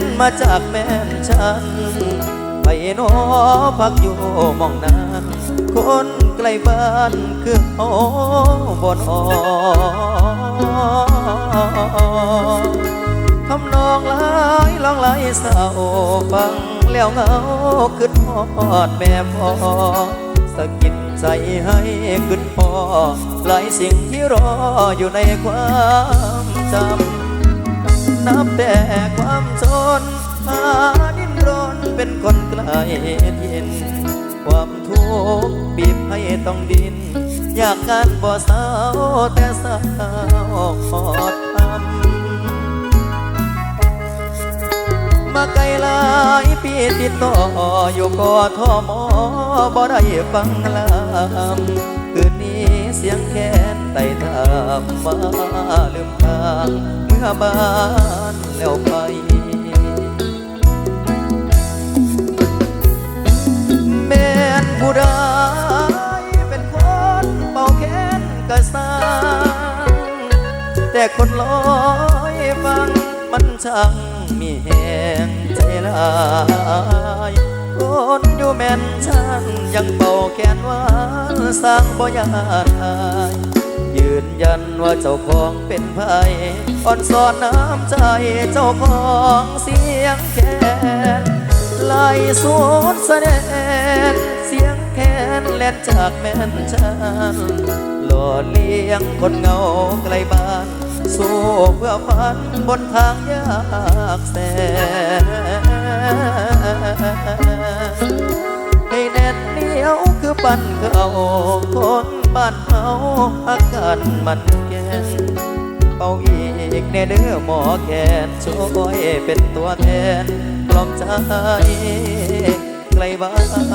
นดังลอยเล่นมาจากแม่นฉัน ไปนอพักอยู่มองนั้นคนไกลบ้านคือเขาบนอทำนองหลายลองไหลายเศร้าฟังแล้วเงาขึ้นพอดแม่พ่อสะกิดใจให้ขึ้นพอหลายสิ่งที่รออยู่ในความจำ นับแต่ความจนหาดิ้นรนเป็นคนไกลเย็น ความทุกข์บีบให้ต้องดิน อยากการบ่สาวแต่สาวขอทำมาไกลหลายปีติดต่ออยู่กอทมบ่ได้ฟังลำคืนนี้เสียงแค้นไต่ถามมาลืมทาง บ้านแล้วไป แม่นผู้ใดเป็นคนเป่าแค้นกระสร้างแต่คนลอยฟังมันช่างมีแหงใจลายคนอยู่แม่นช่างยังเป่าแขนหวานสร้างบ่ยานอาย ยืนยันว่าเจ้าของเป็นไผอ่อนสอนน้ำใจเจ้าของเสียงแคนไล่สวนแสดงเสียงแคนแล่นจากแม่นชันหล่อเลี้ยงคนเงาไกลบ้านสู้เพื่อฝันบนทางยากแสนให้แน่นเหนียวคือปั่นเขาคน บ้านเฮาอาการมันแก่นเป่าอีกแน่เด้อหมอแกนช่วยเป็นตัวแทนปลอบใจไกลบ้าน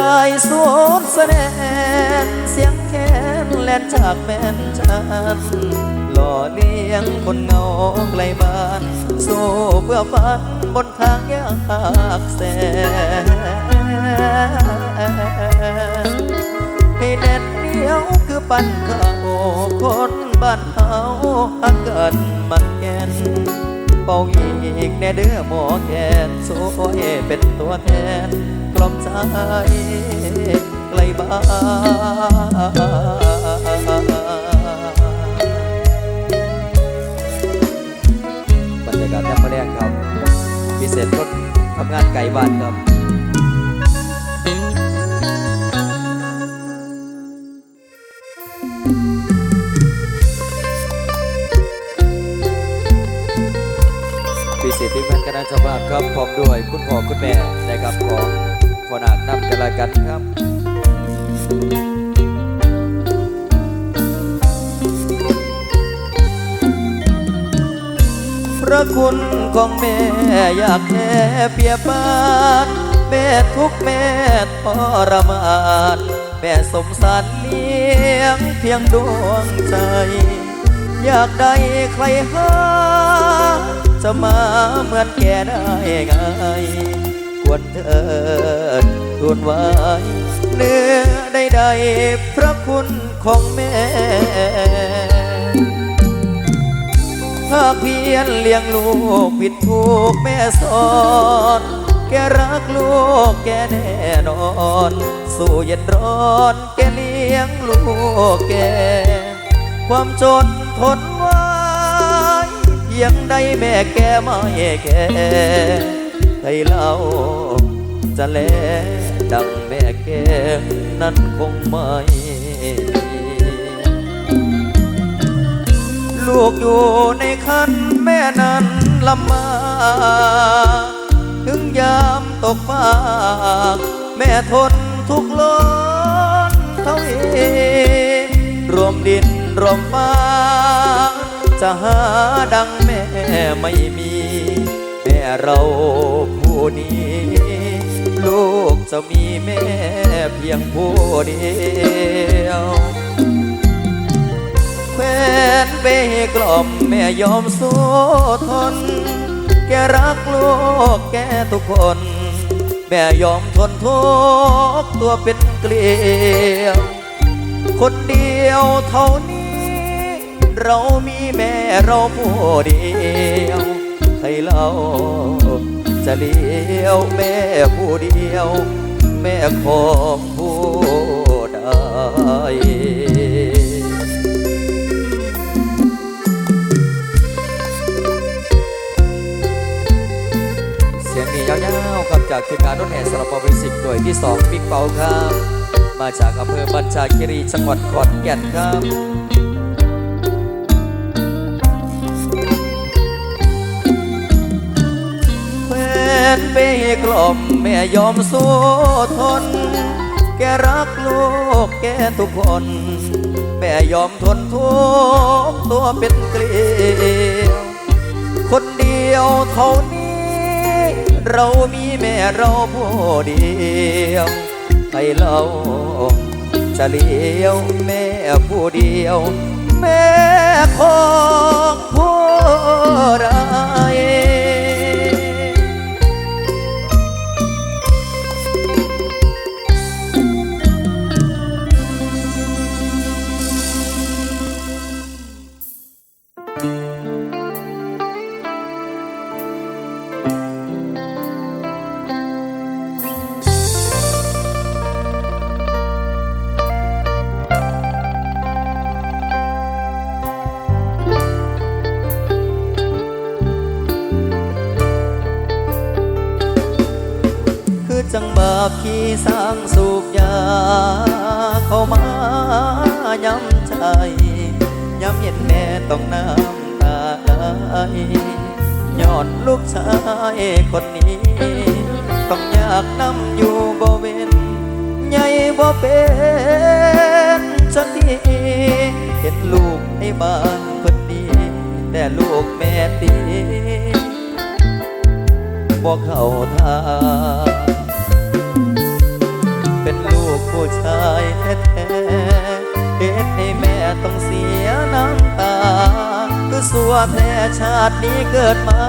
ลายสวนแสดง แล่นจากแม่นชันหล่อเลี้ยงคนเงาไกลบ้านสู้เพื่อฝันบนทางยากแสนให้แน่นเหนียวคือปั่นข้าวคนบ้านเฮาหักกันมันแก่นเป่าอีกแน่เด้อหมอแคนสวยเป็นตัวแทนกล่อมใจไกลบ้าน พิเศษคนทำงานไกลบ้านครับพิเศษที่แม่นคณะเจ้าภาพครับพร้อมด้วยคุณพ่อคุณแม่นะครับของพ่อนาคนำกันละกันครับ ระคุณของแม่อยากแค่เปียบานแม่ทุกแม่ทรมานแม่สมสารเลี้ยงเพียงดวงใจ อยากได้ใครหาจะมาเหมือนแกได้ไงควรเถิดทูลไว้เนื้อใดๆพระคุณของแม่าคเพียรเลี้ยงลูกผิดถูกแม่สอน แกรักลูกแกแน่นอน สู้เย็นร้อนแกเลี้ยงลูกแก ความจนทนไว้เพียงใดแม่แกไม่แกให้เล่าจะแลดังแม่แกนั้นคงไม่ ลูกอยู่ในคันแม่นั้นลำบากถึงยามตกฟากแม่ทนทุกข์ล้นเท่าเองรวมดินรวมฟ้าจะหาดังแม่ไม่มี แม่เราผู้นี้ ลูกจะมีแม่เพียงผู้เดียว นเบกล่อมแม่ยอมสู้ทน แกรักลูกแกทุกคน แม่ยอมทนทุกตัวเป็นเกลียวคนเดียวเท่านี้ เรามีแม่เราผู้เดียวให้เราจะเลี้ยวแม่ผู้เดียว แม่ของผู้ใด จากทีมงานรถแห่สารปวิสิกโดยที่ 2 บิ๊กเปาครับ มาจากอำเภอบัญชาคีรีจังหวัดขอนแก่นครับแฟนไปกล่อมแม่ยอมสู้ทน แกรักลูกแกทุกคน แม่ยอมทนทุกข์ตัวเป็นเกลียวคนเดียวเท่านี้ เรามีแม่เราผู้เดียวให้เราจะเลี้ยวแม่ผู้เดียว แม่คอ บขี้สร้างสูบยา เข้ามาย้ำใจ ย้ำเห็นแม่ต้องน้ำตาไหลย้อนลูกชายคนนี้ ต้องอยากนำอยู่บ่เว้นใหญ่บ่เป็นสักทีเห็นลูกในบ้านคนดี แต่ลูกแม่ตีบอกเข้าทาง เป็นลูกผู้ชายแท้ๆเหตุให้แม่ต้องเสียน้ำตา คือสัวแท้ชาตินี้เกิดมา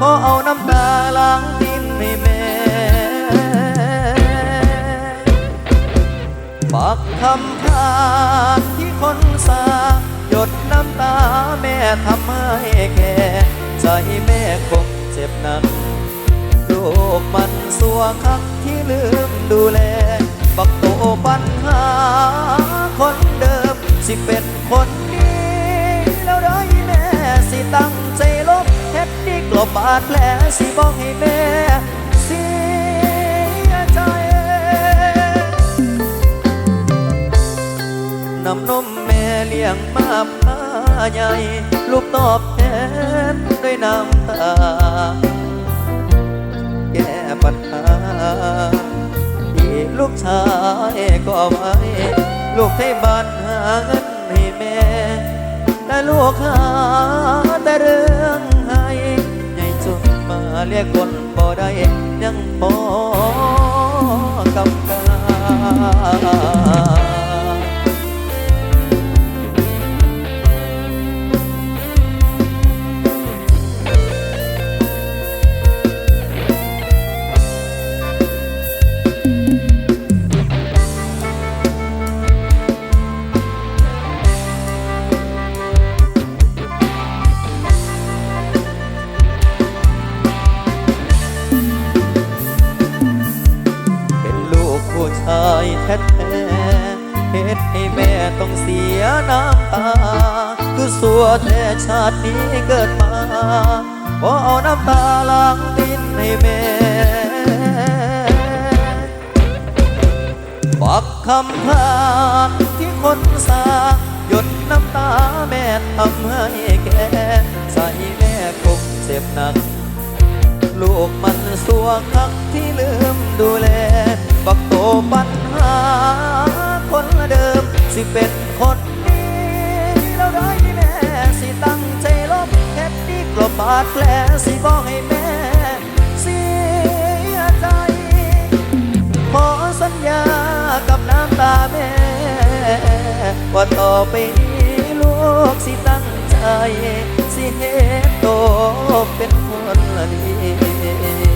ขอเอาน้ำตาล้างดินให้แม่ฝากคำทานที่คนสาหยดน้ำตาแม่ทำให้แค่ใจแม่คงเจ็บหนัก ลูกมันสัวคักที่ลืมดูแล บักโตปัญหา คนเดิมสิเป็นคนดีแล้วได้แม่สิตั้งใจลบเฮ็ดดีกลบบาดแผลสิบอกให้แม่เสียใจน้ำนมแม่เลี้ยงมาพาใหญ่ ลูกตอบแทนด้วยน้ำตา ปัญหาอีกลูกชายก็ไว้ ลูกให้บ้านหาเงินให้แม่ แต่ลูกหาแต่เรื่องให้ใหญ่จนมาเรียกคนบ่ได้ยังพอกำกา สัวแท้ชาตินี้เกิดมาพอเอาน้ำตาล้างดินให้แม่บอกคำพานที่คนสาหยดน้ำตาแม่ทำให้แก่ใจแม่คงเจ็บหนัก ลูกมันสัวคักที่ลืมดูแลบักโตปัญหาคนเดิมสิเป็นคน บาดแผลสิบอกให้แม่เสียใจ ขอสัญญากับน้ำตาแม่ ว่าต่อไปนี้ลูกสิตั้งใจ สิเฮ็ดตเป็นคนดี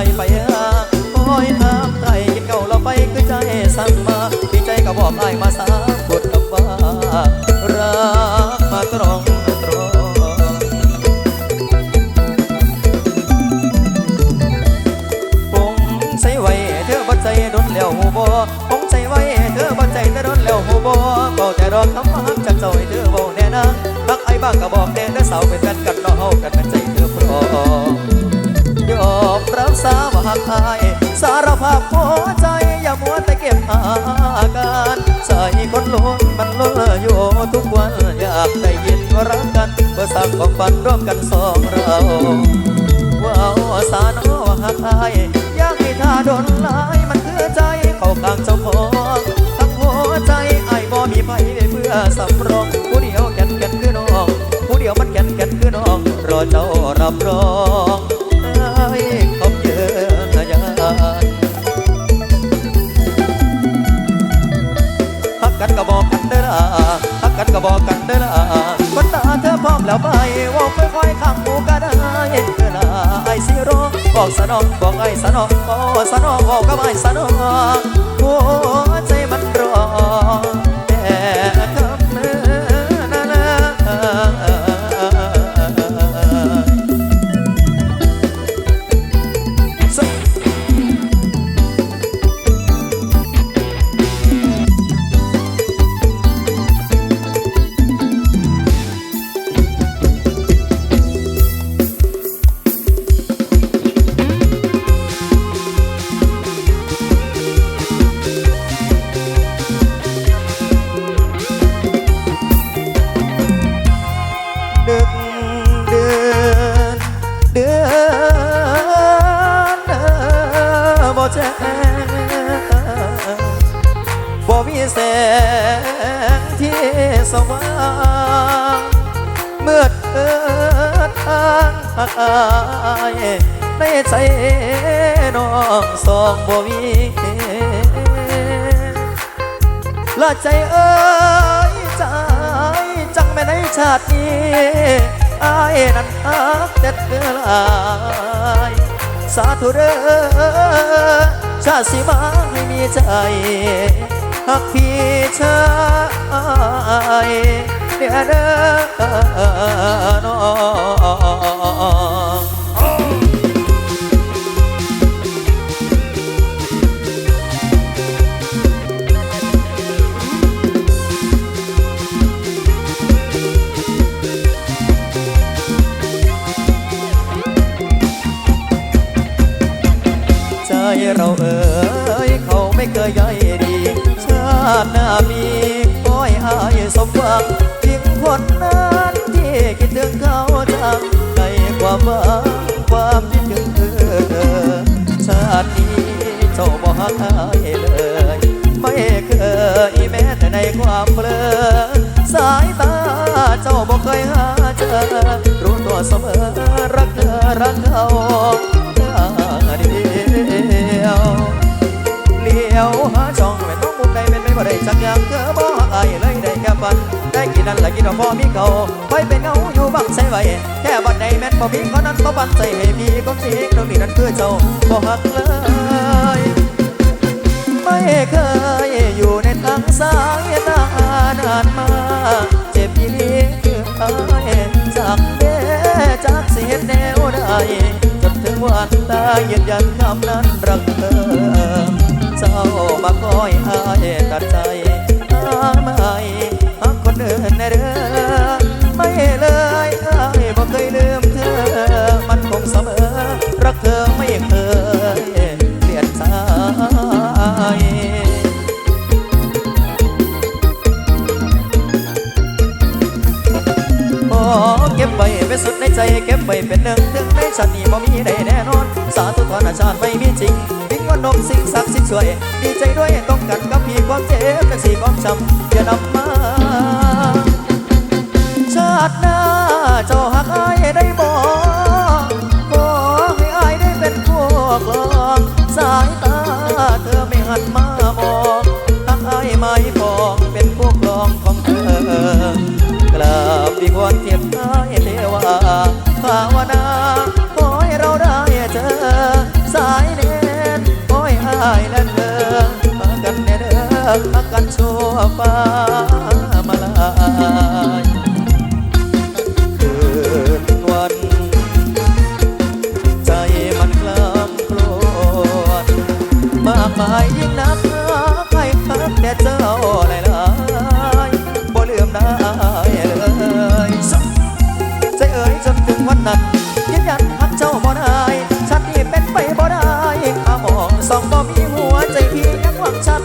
ไลน์ไปหาคอยถามไทยกินเก่าเราไปคือใจสั่งมาพี่ใจก็บอกอายมาสามบทกับว่ารักมาตรงตรงผมใส่ไว้เธอบ่ใจโดนแล้วหูบ่ผมใส่ไว้เธอบ่ใจแต่โดนแล้วหูบ่บอกแต่รอกคำว่าจากเจ้าให้เธอเว้าแน่นะรักไอ้บ้างก็บอกแน่เด้อสาวเป็นแฟนกันเนาะเฮากัน หักอายสารภาพหัวใจอย่ามัวแต่เก็บอาการใจคนล้นมันล้นอยู่ทุกวันอยากได้ยินว่ารักกันเพื่อสร้างความฝันร่วมกันสองเราว้าวสาโนหักอายอยากให้ท่าโดนลายมันคือใจเข้าข้างเจ้าของทั้งหัวใจไอ้บ่มีไผเพื่อสำรองผู้เดียวแก่นแก่นคือน้องผู้เดียวมันแก่นแก่นคือน้องรอเจ้ารับรองเอ้ยขอบ ก็บอกกันเด้อละฮักกันก็บอกกันเด้อละคนตาเธอพร้อมแล้วไปว่าค่อยๆข้ามหมูก็ได้เด้อละไอ้สิโรบอกสนองบอกไอ้สนองบอกสนองบอกกับไอ้สนองโอ้ ในใจน้องสองบ่มีละใจเอ้ยใจจังแม่ในชาตินี้อายนั้นฮักแต่เธอหลายสาธุเด้อชาสิมาให้มีใจหักพี่ชายเด้อเด้อน้อง สมหวังยิ่งคนนั้นที่คิดถึงเขาจังในความหวังความคิดถึงเธอชาตินี้เจ้าบ่หักอายเลย ไม่เคยแม้แต่ในความเพลินสายตาเจ้าบ่เคยหาเจอรู้ตัวเสมอรักเธอรักเขาเดียวเลี้ยวหาช่อง บ่ได้จักอย่างเธอบ่หักอายเลยได้แค่ฝันได้กินนั่นแหละกินเอาพอมีเขาไปเป็นเงาอยู่บังใส่ไว้แค่บัดใดแม่นบ่มีเขานั้นบ่บันใจให้พี่ก็จริงตรงนี้นั่นคือเจ้าบ่หักเลยไม่เคยอยู่ในทางสายตานานมาเจ็บอีนี้คืออายจากเด้จากเสียแนวใดจนถึงวันตายยืนยันคำนั้นรักเธอ เจ้ามาคอยอายตัดใจหาม่ ก็บไว้เป็นสุดในใจเก็บไว้เป็นหนึ่งถึงในชาตินี้บ่มีใดแน่นอน สาธุธรชาติไม่มีจริงวิงว่านกสิ่งศักดิ์สิ่งสวย ดีใจด้วยต้องกันกับพี่ความเจ็บและสีความช้ำอย่านำมาชาติหน้าเจ้าหักอายได้บ่ ฟ้ามาลายวัน ใจมันคลำคลวนมากมายยิ่งนับรักใครคับแต่เจ้าหลายหลายบ่ลืมได้เลยใจเอ่ยจนถึงวันนั้นยืนยันหักเจ้าบ่ได้ชาตินี้เป็นไปบ่ได้ข้ามองสองบ่มีหัวใจพี่ยังหวังชาติ